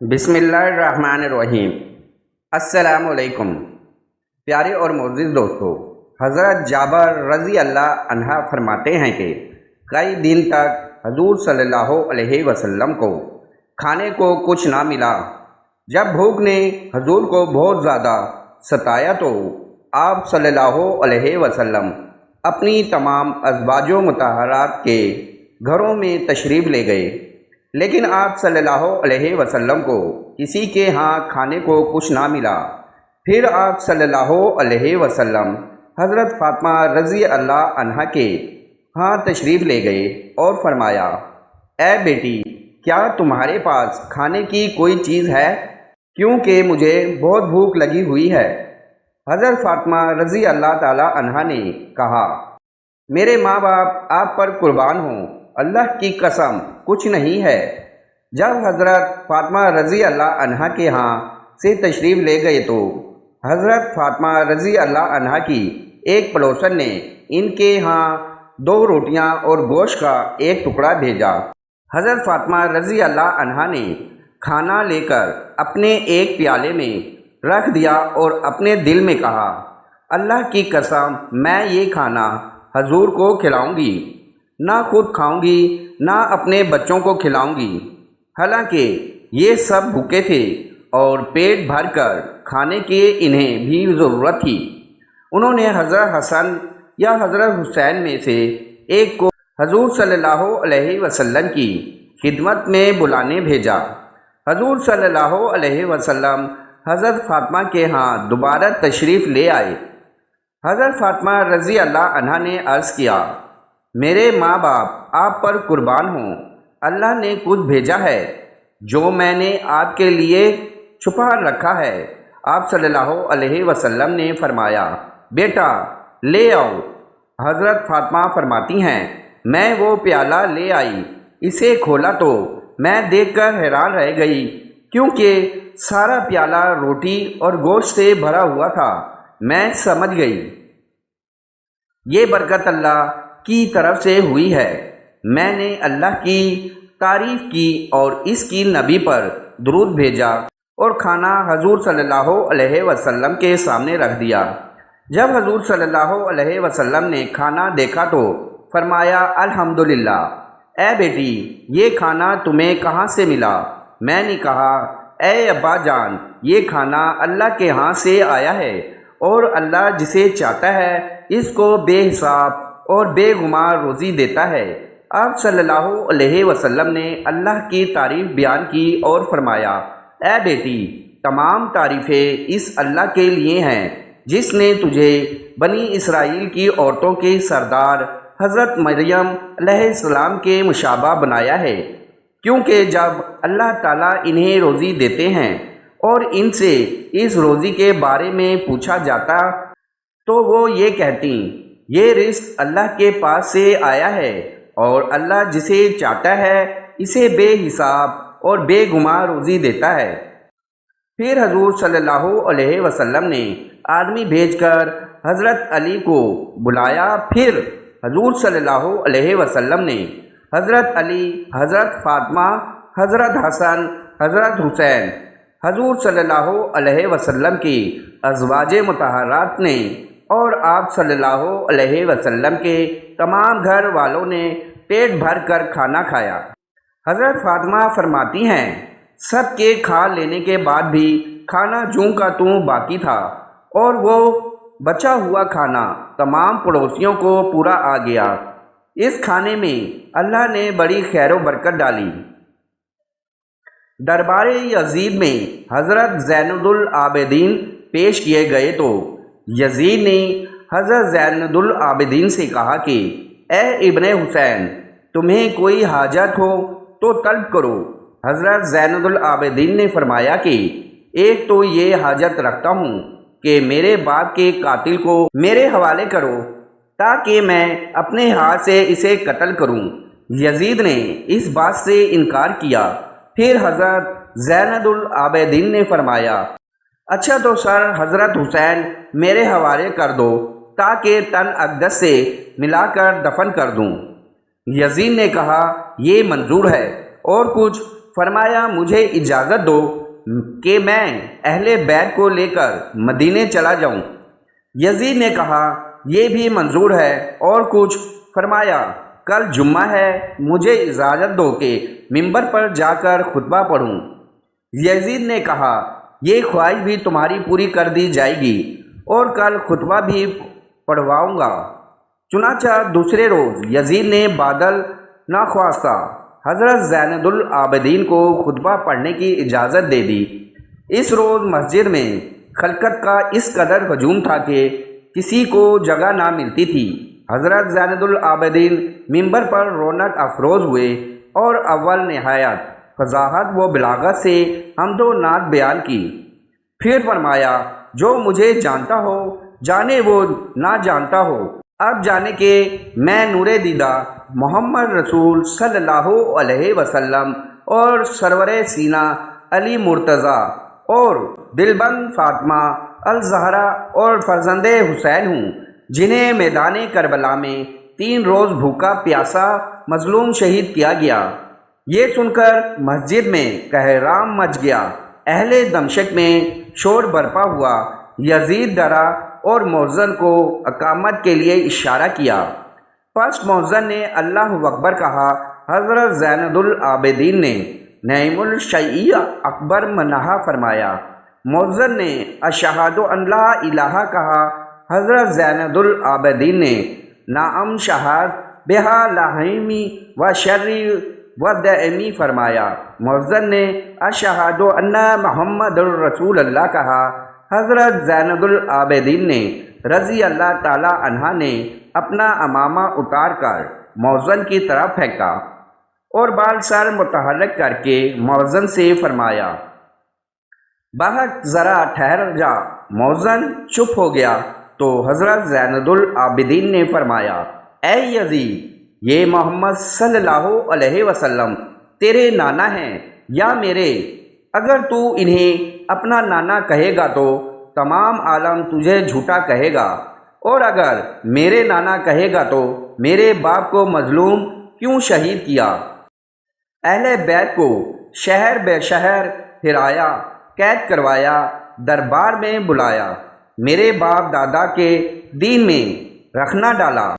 بسم اللہ الرحمن الرحیم۔ السلام علیکم۔ پیارے اور معزز دوستو، حضرت جابر رضی اللہ عنہ فرماتے ہیں کہ کئی دن تک حضور صلی اللہ علیہ وسلم کو کھانے کو کچھ نہ ملا۔ جب بھوک نے حضور کو بہت زیادہ ستایا تو آپ صلی اللہ علیہ وسلم اپنی تمام ازواج و متحرات کے گھروں میں تشریف لے گئے۔ لیکن آپ صلی اللہ علیہ وسلم کو کسی کے ہاں کھانے کو کچھ نہ ملا۔ پھر آپ صلی اللہ علیہ وسلم حضرت فاطمہ رضی اللہ عنہ کے ہاں تشریف لے گئے اور فرمایا، اے بیٹی، کیا تمہارے پاس کھانے کی کوئی چیز ہے؟ کیونکہ مجھے بہت بھوک لگی ہوئی ہے۔ حضرت فاطمہ رضی اللہ تعالی عنہ نے کہا، میرے ماں باپ آپ پر قربان ہوں، اللہ کی قسم۔ کچھ نہیں ہے۔ جب حضرت فاطمہ رضی اللہ عنہ کے ہاں سے تشریف لے گئے تو حضرت فاطمہ رضی اللہ عنہ کی ایک پڑوسن نے ان کے ہاں دو روٹیاں اور گوشت کا ایک ٹکڑا بھیجا۔ حضرت فاطمہ رضی اللہ عنہ نے کھانا لے کر اپنے ایک پیالے میں رکھ دیا اور اپنے دل میں کہا، اللہ کی قسم، میں یہ کھانا حضور کو کھلاؤں گی۔ نہ خود کھاؤں گی، نہ اپنے بچوں کو کھلاؤں گی۔ حالانکہ یہ سب بھوکے تھے اور پیٹ بھر کر کھانے کی انہیں بھی ضرورت تھی۔ انہوں نے حضرت حسن یا حضرت حسین میں سے ایک کو حضور صلی اللہ علیہ وسلم کی خدمت میں بلانے بھیجا۔ حضور صلی اللہ علیہ وسلم حضرت فاطمہ کے ہاں دوبارہ تشریف لے آئے۔ حضرت فاطمہ رضی اللہ عنہ نے عرض کیا میرے ماں باپ، آپ پر قربان ہوں۔ اللہ نے کچھ بھیجا ہے، جو میں نے آپ کے لیے چھپا رکھا ہے۔ آپ صلی اللہ علیہ وسلم نے فرمایا، بیٹا، لے آؤ۔ حضرت فاطمہ فرماتی ہیں، میں وہ پیالہ لے آئی، اسے کھولا تو میں دیکھ کر حیران رہ گئی، کیونکہ سارا پیالہ روٹی اور گوشت سے بھرا ہوا تھا۔ میں سمجھ گئی۔ یہ برکت اللہ کی طرف سے ہوئی ہے۔ میں نے اللہ کی تعریف کی اور اس کی نبی پر درود بھیجا اور کھانا حضور صلی اللہ علیہ وسلم کے سامنے رکھ دیا۔ جب حضور صلی اللہ علیہ وسلم نے کھانا دیکھا تو فرمایا، الحمدللہ۔ اے بیٹی، یہ کھانا تمہیں کہاں سے ملا؟ میں نے کہا، اے ابا جان، یہ کھانا اللہ کے ہاں سے آیا ہے اور اللہ جسے چاہتا ہے اس کو بے حساب اور بے گمار روزی دیتا ہے۔ آپ صلی اللہ علیہ وسلم نے اللہ کی تعریف بیان کی اور فرمایا، اے بیٹی، تمام تعریفیں اس اللہ کے لیے ہیں، جس نے تجھے بنی اسرائیل کی عورتوں کے سردار حضرت مریم علیہ السلام کے مشابہ بنایا ہے۔ کیونکہ جب اللہ تعالیٰ انہیں روزی دیتے ہیں اور ان سے اس روزی کے بارے میں پوچھا جاتا، تو وہ یہ کہتی یہ رزق اللہ کے پاس سے آیا ہے اور اللہ جسے چاہتا ہے، اسے بے حساب اور بے گما روزی دیتا ہے۔ پھر حضور صلی اللہ علیہ وسلم نے آدمی بھیج کر حضرت علی کو بلایا۔ پھر حضور صلی اللہ علیہ وسلم نے حضرت علی، حضرت فاطمہ، حضرت حسن، حضرت حسین، حضور صلی اللہ علیہ وسلم کی ازواج متحرات نے اور آپ صلی اللہ علیہ وسلم کے تمام گھر والوں نے پیٹ بھر کر کھانا کھایا۔ حضرت فاطمہ فرماتی ہیں، سب کے کھا لینے کے بعد بھی کھانا جوں کا توں باقی تھا اور وہ بچا ہوا کھانا تمام پڑوسیوں کو پورا آ گیا۔ اس کھانے میں اللہ نے بڑی خیر و برکت ڈالی۔ دربار یزید میں حضرت زین العابدین پیش کیے گئے تو یزید نے حضرت زین العابدین سے کہا کہ اے ابن حسین، تمہیں کوئی حاجت ہو تو طلب کرو۔ حضرت زین العابدین نے فرمایا کہ ایک تو یہ حاجت رکھتا ہوں کہ میرے باپ کے قاتل کو میرے حوالے کرو تاکہ میں اپنے ہاتھ سے اسے قتل کروں۔ یزید نے اس بات سے انکار کیا۔ پھر حضرت زیند العابدین نے فرمایا اچھا تو سر، حضرت حسین، میرے حوالے کر دو تاکہ تن اقدس سے ملا کر دفن کر دوں۔ یزین نے کہا، یہ منظور ہے۔ اور کچھ، فرمایا، مجھے اجازت دو کہ میں اہل بیت کو لے کر مدینے چلا جاؤں۔ یزید نے کہا، یہ بھی منظور ہے۔ اور کچھ، فرمایا، کل جمعہ ہے، مجھے اجازت دو کہ ممبر پر جا کر خطبہ پڑھوں۔ یزید نے کہا یہ خواہش بھی تمہاری پوری کر دی جائے گی اور کل خطبہ بھی پڑھواؤں گا۔ چنانچہ دوسرے روز یزید نے بادل ناخواستہ حضرت زیند العابدین کو خطبہ پڑھنے کی اجازت دے دی۔ اس روز مسجد میں خلقت کا اس قدر ہجوم تھا کہ کسی کو جگہ نہ ملتی تھی۔ حضرت زیند العابدین ممبر پر رونق افروز ہوئے اور اول نہایت فضاحت و بلاغت سے حمد و نعت بیان کی۔ پھر فرمایا، جو مجھے جانتا ہو، جانے وہ نہ جانتا ہو۔ اب جانے کے میں نور دیدہ محمد رسول صلی اللہ علیہ وسلم اور سرور سینہ علی مرتضیٰ اور دلبند فاطمہ الزہرا اور فرزند حسین ہوں، جنہیں میدان کربلا میں تین روز بھوکا پیاسا مظلوم شہید کیا گیا۔ یہ سن کر مسجد میں کہرام مچ گیا۔ اہل دمشق میں شور برپا ہوا۔ یزید ڈرا اور موزن کو اقامت کے لیے اشارہ کیا۔ پس موزن نے اللہ اکبر کہا، حضرت زیند العابدین نے نعیم الشعیع اکبر منہا فرمایا۔ موزن نے اشہاد اللہ الہ کہا۔ حضرت زیند العابدین نے نعم شہاد بہا لاہمی و شری و دعمی فرمایا موزن نے اشہاد اللہ محمد الرسول اللہ کہا۔ حضرت زیند العابدین نے رضی اللہ تعالی عنہ نے اپنا امامہ اتار کر موزن کی طرف پھینکا اور بال سر متحرک کر کے موزن سے فرمایا، بہت ذرا ٹھہر جا موزن چپ ہو گیا۔ تو حضرت زیند العابدین نے فرمایا، اے یزید یہ محمد صلی اللہ علیہ وسلم، تیرے نانا ہیں۔ یا میرے، اگر تو انہیں اپنا نانا کہے گا تو تمام عالم تجھے جھوٹا کہے گا۔ اور اگر میرے نانا کہے گا تو میرے باپ کو مظلوم کیوں شہید کیا؟ اہل بیت کو شہر بے شہر پھرایا، قید کروایا، دربار میں بلایا۔ میرے باپ دادا کے دین میں رکھنا ڈالا۔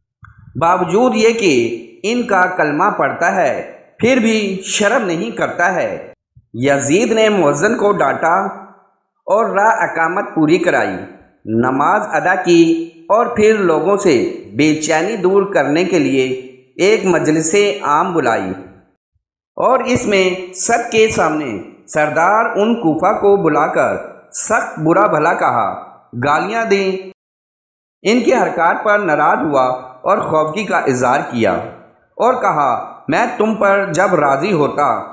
باوجود یہ کہ ان کا کلمہ پڑتا ہے، پھر بھی شرم نہیں کرتا ہے۔ یزید نے موزن کو ڈانٹا اور راہ اقامت پوری کرائی۔ نماز ادا کی اور پھر لوگوں سے بے چینی دور کرنے کے لیے ایک مجلس عام بلائی۔ اور اس میں سب کے سامنے سردار ان کوفہ کو بلا کر سخت برا بھلا کہا۔ گالیاں دیں۔ ان کے حرکات پر ناراض ہوا۔ اور خوفگی کا اظہار کیا اور کہا، میں تم پر جب راضی ہوتا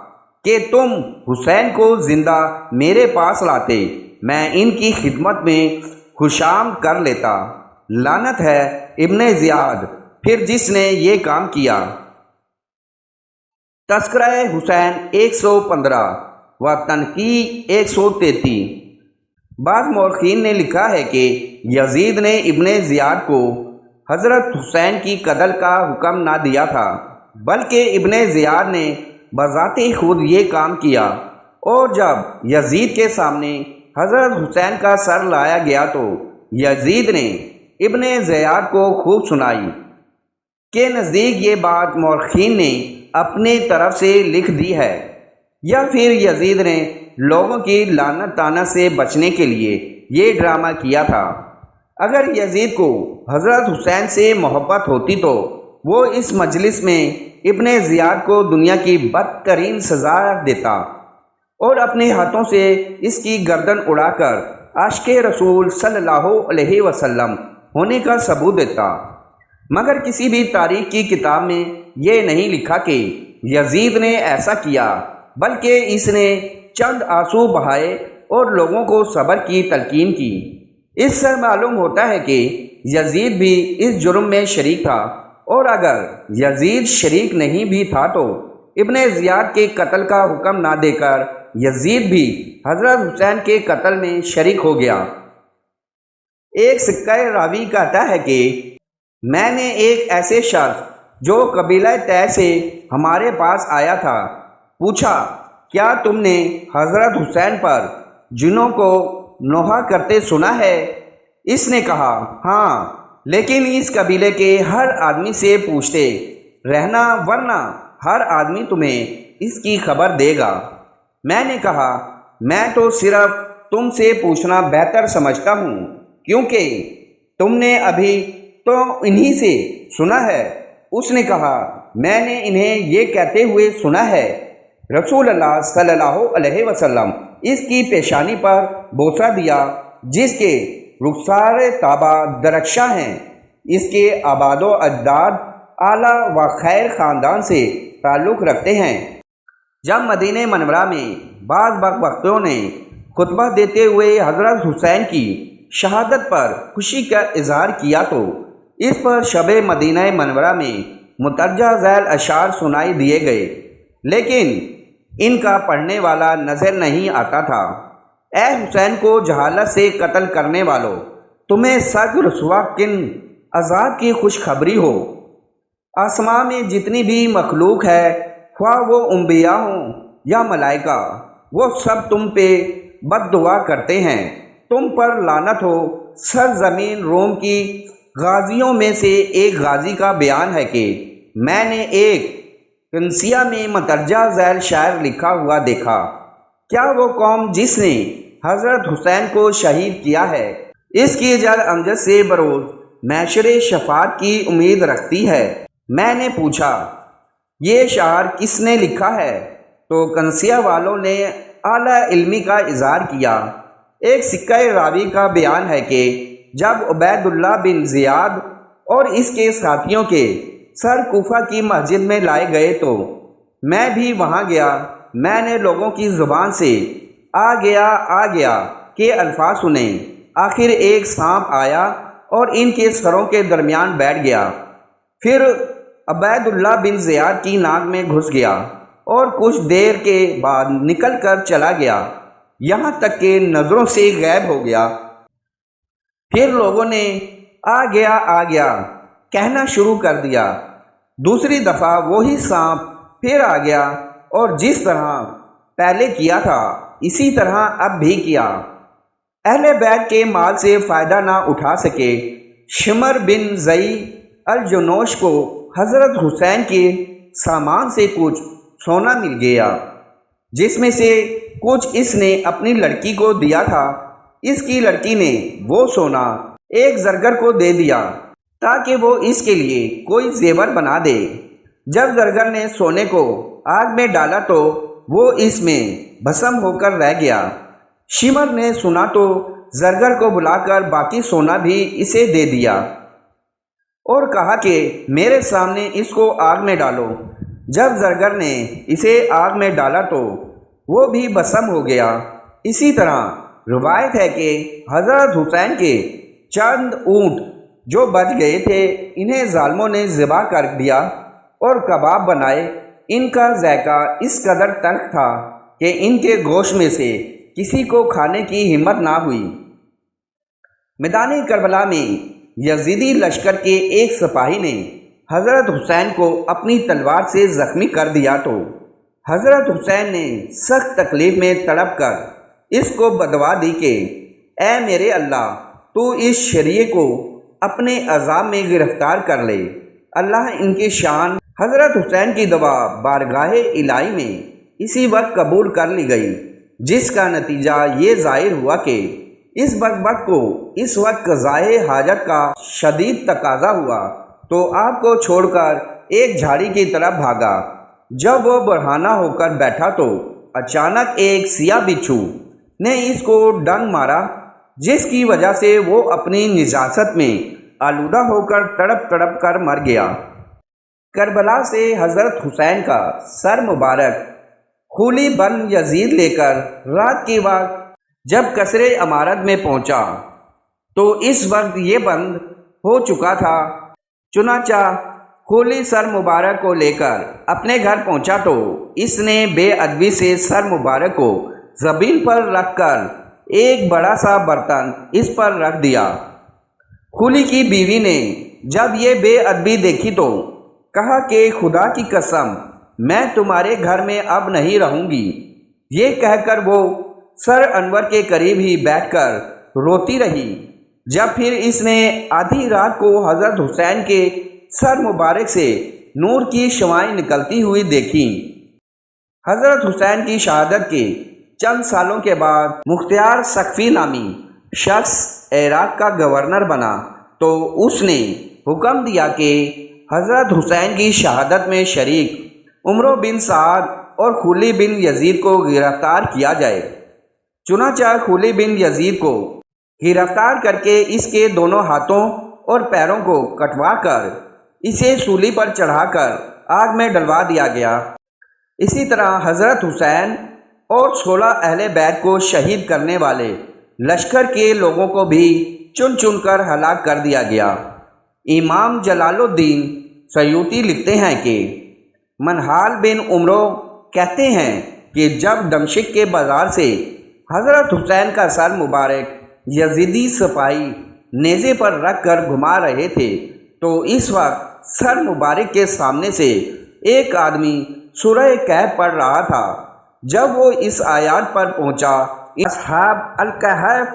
کہ تم حسین کو زندہ میرے پاس لاتے، میں ان کی خدمت میں خوشام کر لیتا۔ لانت ہے ابن زیاد، پھر جس نے یہ کام کیا۔ تذکرہ حسین ایک سو پندرہ و تنقید ایک سو تینتیس۔ بعض مورخین نے لکھا ہے کہ یزید نے ابن زیاد کو حضرت حسین کی قتل کا حکم نہ دیا تھا، بلکہ ابن زیاد نے بذات خود یہ کام کیا۔ اور جب یزید کے سامنے حضرت حسین کا سر لایا گیا تو یزید نے ابن زیاد کو خوب سنائی کے نزدیک یہ بات مورخین نے اپنی طرف سے لکھ دی ہے۔ یا پھر یزید نے لوگوں کی لانت تانہ سے بچنے کے لیے یہ ڈرامہ کیا تھا۔ اگر یزید کو حضرت حسین سے محبت ہوتی تو وہ اس مجلس میں ابن زیاد کو دنیا کی بدترین سزا دیتا اور اپنے ہاتھوں سے اس کی گردن اڑا کر عاشق رسول صلی اللہ علیہ وسلم ہونے کا ثبوت دیتا۔ مگر کسی بھی تاریخ کی کتاب میں یہ نہیں لکھا کہ یزید نے ایسا کیا، بلکہ اس نے چند آنسو بہائے اور لوگوں کو صبر کی تلقین کی۔ اس سے معلوم ہوتا ہے کہ یزید بھی اس جرم میں شریک تھا اور اگر یزید شریک نہیں بھی تھا تو ابن زیاد کے قتل کا حکم نہ دے کر یزید بھی حضرت حسین کے قتل میں شریک ہو گیا۔ ایک سکہ راوی کہتا ہے کہ میں نے ایک ایسے شخص جو قبیلہ طے سے ہمارے پاس آیا تھا، پوچھا، کیا تم نے حضرت حسین پر جنوں کو نوحہ کرتے سنا ہے۔ اس نے کہا ہاں لیکن اس قبیلے کے ہر آدمی سے پوچھتے، رہنا ورنہ ہر آدمی تمہیں اس کی خبر دے گا۔ میں نے کہا، میں تو صرف تم سے پوچھنا بہتر سمجھتا ہوں، کیونکہ تم نے ابھی تو انہی سے سنا ہے۔ اس نے کہا، میں نے انہیں یہ کہتے ہوئے سنا ہے۔ رسول اللہ صلی اللہ علیہ وسلم اس کی پیشانی پر بوسہ دیا، جس کے رخسار تابہ درخشاں ہیں۔ اس کے آباد و اجداد اعلیٰ و خیر خاندان سے تعلق رکھتے ہیں۔ جب مدینہ منورہ میں بعض وقت وقتوں نے خطبہ دیتے ہوئے حضرت حسین کی شہادت پر خوشی کا اظہار کیا تو اس پر شب مدینہ منورہ میں مترجہ ذیل اشعار سنائی دیے گئے۔ لیکن ان کا پڑھنے والا نظر نہیں آتا تھا۔ اے حسین کو جہالت سے قتل کرنے والوں تمہیں سگ رسوا کن عذاب کی خوشخبری ہو۔ آسماں میں جتنی بھی مخلوق ہے، خواہ وہ انبیاء ہوں یا ملائکہ، وہ سب تم پہ بد دعا کرتے ہیں۔ تم پر لانت ہو۔ سر زمین روم کی غازیوں میں سے ایک غازی کا بیان ہے کہ میں نے ایک کنسیا میں مترجہ ذیل شاعر لکھا ہوا دیکھا۔ کیا وہ قوم جس نے حضرت حسین کو شہید کیا ہے؟ اس کی جل امجد سے بروز معاشر شفاعت کی امید رکھتی ہے۔ میں نے پوچھا، یہ شعر کس نے لکھا ہے؟ تو کنسیا والوں نے اعلیٰ علمی کا اظہار کیا۔ ایک سکہ راوی کا بیان ہے کہ جب عبید اللہ بن زیاد اور اس کے ساتھیوں کے سر کوفہ کی مسجد میں لائے گئے تو میں بھی وہاں گیا۔ میں نے لوگوں کی زبان سے آ گیا آ گیا کہ الفاظ سنیں۔ آخر ایک سانپ آیا اور ان کے سروں کے درمیان بیٹھ گیا۔ پھر عبید اللہ بن زیاد کی ناک میں گھس گیا اور کچھ دیر کے بعد نکل کر چلا گیا۔ یہاں تک کہ نظروں سے غائب ہو گیا۔ پھر لوگوں نے آ گیا آ گیا، کہنا شروع کر دیا۔ دوسری دفعہ وہی سانپ پھر آ گیا اور جس طرح پہلے کیا تھا، اسی طرح اب بھی کیا۔ اہل بیت کے مال سے فائدہ نہ اٹھا سکے۔ شمر بن زئی الجنوش کو حضرت حسین کے سامان سے کچھ سونا مل گیا، جس میں سے کچھ اس نے اپنی لڑکی کو دیا تھا۔ اس کی لڑکی نے وہ سونا ایک زرگر کو دے دیا۔ تاکہ وہ اس کے لیے کوئی زیور بنا دے۔ جب زرگر نے سونے کو آگ میں ڈالا تو وہ اس میں بھسم ہو کر رہ گیا۔ شمر نے سنا تو زرگر کو بلا کر باقی سونا بھی اسے دے دیا اور کہا کہ میرے سامنے اس کو آگ میں ڈالو۔ جب زرگر نے اسے آگ میں ڈالا تو وہ بھی بسم ہو گیا۔ اسی طرح روایت ہے کہ حضرت حسین کے چند اونٹ جو بچ گئے تھے، انہیں ظالموں نے ذبح کر دیا اور کباب بنائے۔ ان کا ذائقہ اس قدر تلخ تھا کہ ان کے گوشت میں سے کسی کو کھانے کی ہمت نہ ہوئی۔ میدانی کربلا میں یزیدی لشکر کے ایک سپاہی نے حضرت حسین کو اپنی تلوار سے زخمی کر دیا تو حضرت حسین نے سخت تکلیف میں تڑپ کر اس کو بدوا دی کہ، اے میرے اللہ، تو اس شریعے کو اپنے عذاب میں گرفتار کر لے۔ اللہ ان کی شان حضرت حسین کی دعا بارگاہ الہی میں اسی وقت قبول کر لی گئی، جس کا نتیجہ یہ ظاہر ہوا کہ اس وقت کو اس وقت قضائے حاجت کا شدید تقاضا ہوا۔ تو آپ کو چھوڑ کر ایک جھاڑی کی طرف بھاگا۔ جب وہ بڑھانا ہو کر بیٹھا تو اچانک ایک سیاہ بچھو نے اس کو ڈنگ مارا۔ جس کی وجہ سے وہ اپنی نجاست میں آلودہ ہو کر تڑپ تڑپ کر مر گیا۔ کربلا سے حضرت حسین کا سر مبارک خولی بن یزید لے کر رات کی وقت جب کثر عمارت میں پہنچا، تو اس وقت یہ بند ہو چکا تھا۔ چنانچہ کھولی سر مبارک کو لے کر اپنے گھر پہنچا تو اس نے بے ادبی سے سر مبارک کو زبین پر رکھ کر ایک بڑا سا برتن اس پر رکھ دیا۔ کھولی کی بیوی نے جب یہ بے ادبی دیکھی تو کہا کہ خدا کی قسم، میں تمہارے گھر میں اب نہیں رہوں گی۔ یہ کہہ کر وہ سر انور کے قریب ہی بیٹھ کر روتی رہی۔ جب پھر اس نے آدھی رات کو حضرت حسین کے سر مبارک سے نور کی شوائیں نکلتی ہوئی دیکھی حضرت حسین کی شہادت کے چند سالوں کے بعد مختار سقفی نامی شخص عراق کا گورنر بنا تو اس نے حکم دیا کہ حضرت حسین کی شہادت میں شریک عمرو بن سعد اور خلی بن یزید کو گرفتار کیا جائے۔ چنانچہ خلی بن یزید کو گرفتار کر کے اس کے دونوں ہاتھوں اور پیروں کو کٹوا کر اسے سولی پر چڑھا کر آگ میں ڈلوا دیا گیا۔ اسی طرح حضرت حسین اور سولہ اہل بیت کو شہید کرنے والے۔ لشکر کے لوگوں کو بھی چن چن کر ہلاک کر دیا گیا۔ امام جلال الدین سیوتی لکھتے ہیں کہ منحال بن عمرو کہتے ہیں کہ جب دمشق کے بازار سے حضرت حسین کا سر مبارک یزیدی سپاہی نیزے پر رکھ کر گھما رہے تھے، تو اس وقت سر مبارک کے سامنے سے ایک آدمی سورہ قید پڑھ رہا تھا۔ جب وہ اس آیات پر پہنچا، اصحاب الکحف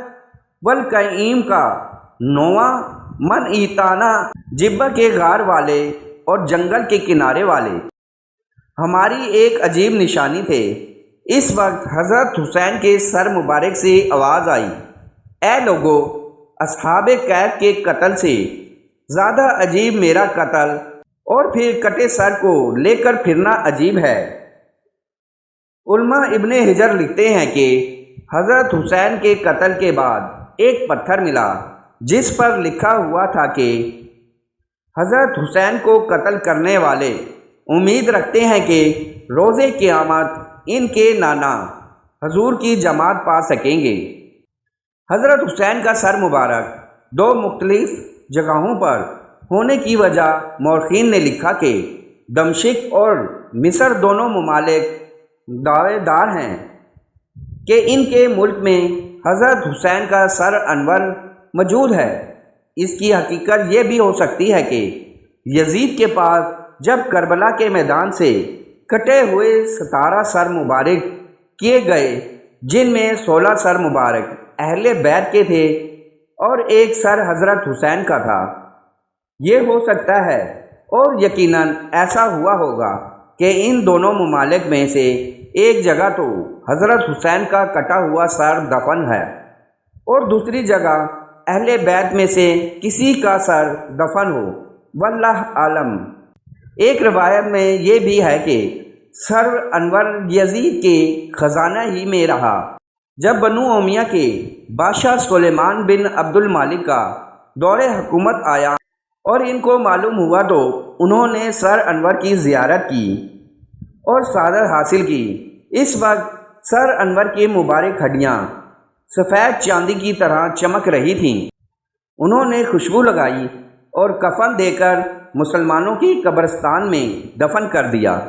والقعیم کا نواں من ایتانا جبہ کے غار والے اور جنگل کے کنارے والے۔ ہماری ایک عجیب نشانی تھے۔ اس وقت حضرت حسین کے سر مبارک سے آواز آئی۔ اے لوگو، اصحاب قید کے قتل سے زیادہ عجیب میرا قتل اور پھر کٹے سر کو لے کر پھرنا عجیب ہے۔ علماء ابن حجر لکھتے ہیں کہ حضرت حسین کے قتل کے بعد ایک پتھر ملا، جس پر لکھا ہوا تھا کہ حضرت حسین کو قتل کرنے والے امید رکھتے ہیں کہ روز قیامت ان کے نانا حضور کی جماعت پا سکیں گے۔ حضرت حسین کا سر مبارک دو مختلف جگہوں پر ہونے کی وجہ مورخین نے لکھا کہ دمشق اور مصر دونوں ممالک دعوے دار ہیں کہ ان کے ملک میں حضرت حسین کا سر انور موجود ہے۔ اس کی حقیقت یہ بھی ہو سکتی ہے کہ یزید کے پاس جب کربلا کے میدان سے کٹے ہوئے ستارہ سر مبارک کیے گئے، جن میں سولہ سر مبارک اہل بیت کے تھے اور ایک سر حضرت حسین کا تھا۔ یہ ہو سکتا ہے اور یقیناً ایسا ہوا ہوگا۔ کہ ان دونوں ممالک میں سے ایک جگہ تو حضرت حسین کا کٹا ہوا سر دفن ہے اور دوسری جگہ اہل بیت میں سے کسی کا سر دفن ہو۔ واللہ عالم۔ ایک روایت میں یہ بھی ہے کہ سر انور یزید کے خزانہ ہی میں رہا۔ جب بنو اومیہ کے بادشاہ سلیمان بن عبد المالک کا دور حکومت آیا اور ان کو معلوم ہوا تو انہوں نے سر انور کی زیارت کی اور سعادت حاصل کی۔ اس وقت سر انور کی مبارک ہڈیاں سفید چاندی کی طرح چمک رہی تھیں۔ انہوں نے خوشبو لگائی اور کفن دے کر مسلمانوں کی قبرستان میں دفن کر دیا۔